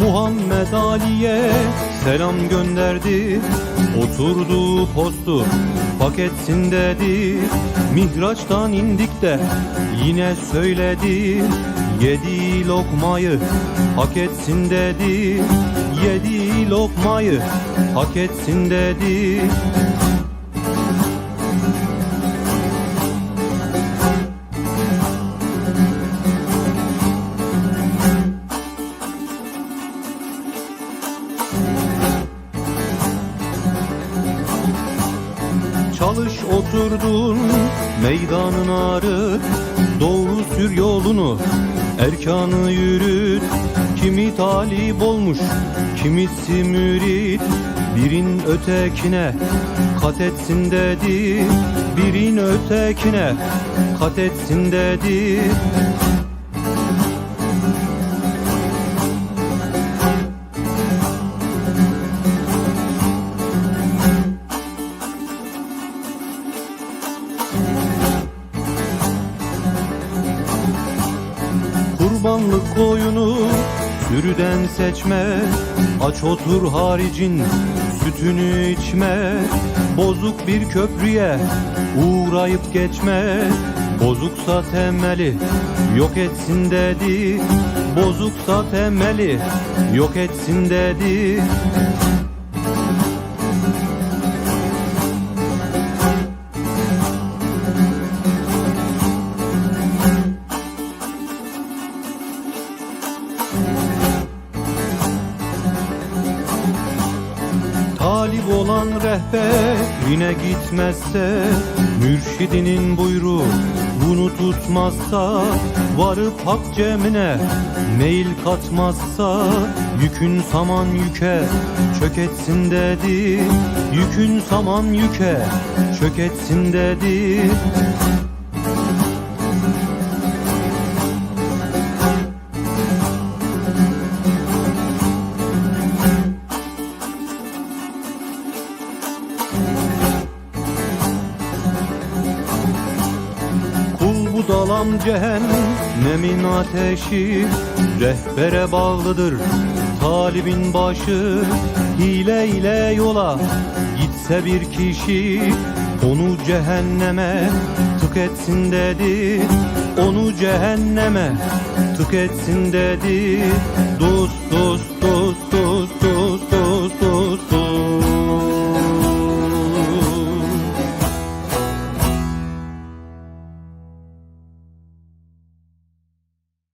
Muhammed Ali'ye selam gönderdi. Oturdu postu haketsin dedi. Mihraç'tan indik de yine söyledi. Yedi lokmayı hak etsin dedi. Yedi lokmayı hak etsin dedi. Oturdun meydanın ağrı Doğru sür yolunu erkanı yürüt. Kimi talip olmuş kimisi mürit. Birin ötekine kat etsin dedi Birin ötekine kat etsin dedi Kurbanlık koyunu sürüden seçme. Aç otur haricin sütünü içme. Bozuk bir köprüye uğrayıp geçme. Bozuksa temeli yok etsin dedi. Bozuksa temeli yok etsin dedi Talip olan rehber yine gitmezse Mürşidinin buyruğu bunu tutmazsa Varıp hak cemine meyil katmazsa Yükün saman yüke çök etsin dedi Yükün saman yüke çök etsin dedi budalam cehennemin ateşi Rehbere bağlıdır. Talibin başı Hile ile yola gitse bir kişi Onu cehenneme tık etsin dedi. Onu cehenneme tık etsin dedi Dost